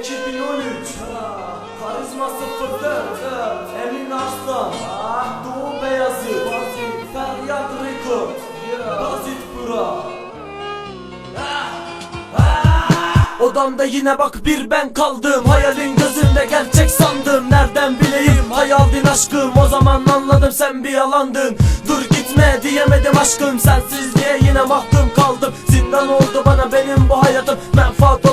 2013 Karizma 04 Emin Arslan. Doğu Beyazı. Feryat Rekord Basit Bura Odamda yine bak bir ben kaldım. Hayalin gözümde gerçek sandım. Nereden bileyim? Hayaldin aşkım. O zaman anladım sen bir yalandın. Dur gitme diyemedim aşkım. Sensizliğe yine mahkum kaldım. Zindan oldu bana benim bu hayatım. Menfaat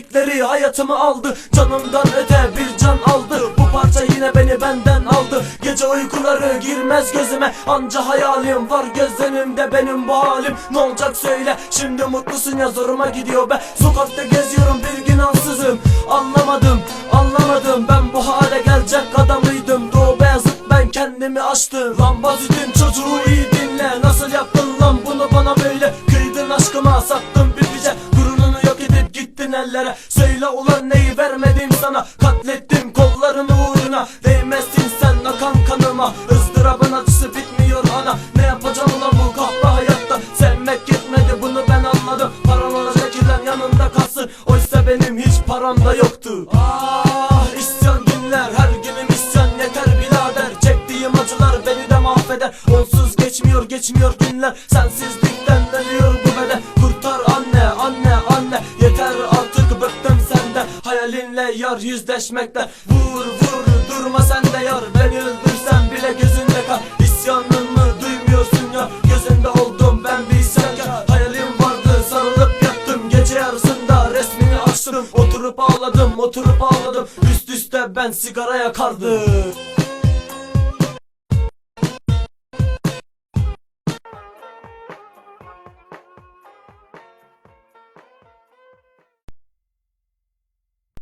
dedikleri hayatımı aldı. Canımdan öte bir can aldı. Bu parça yine beni benden aldı. Gece uykuları girmez gözüme. Anca hayalim var. Göz önümde benim bu halim. Ne olacak söyle. Şimdi mutlusun ya zoruma gidiyor be. Sokakta geziyorum bir gün ansızım Anlamadım anlamadım. Ben bu hale gelecek adamıydım Doğu Beyazıt ben kendimi açtım. Bazitin çocuğu iyi dinle. Nasıl yaptın gittin ellere Söyle ulan neyi vermedim sana? Katlettim kollarını uğruna. Değmezsin sen akan kanıma. Izdırabın acısı bitmiyor ana Ne yapacağım ulan bu kahpe hayatta? Sevmek yetmedi bunu ben anladım. Paran olacak ilan yanında kalsın. Oysa benim hiç param da yoktu. Ah isyan günler her günüm isyan. Yeter birader Çektiğim acılar beni de mahveder. Onsuz geçmiyor geçmiyor günler. Sensizlikten ölüyor Hayalinle yar yüzleşmekten Vur vur durma sen de yar. Beni öldürsen bile gözünde kal İsyanımı duymuyorsun ya? Gözünde oldum ben bir isyankar Hayalim vardı sarılıp yattım. Gece yarısında resmini açtım. Oturup ağladım oturup ağladım. Üst üste ben sigara yakardım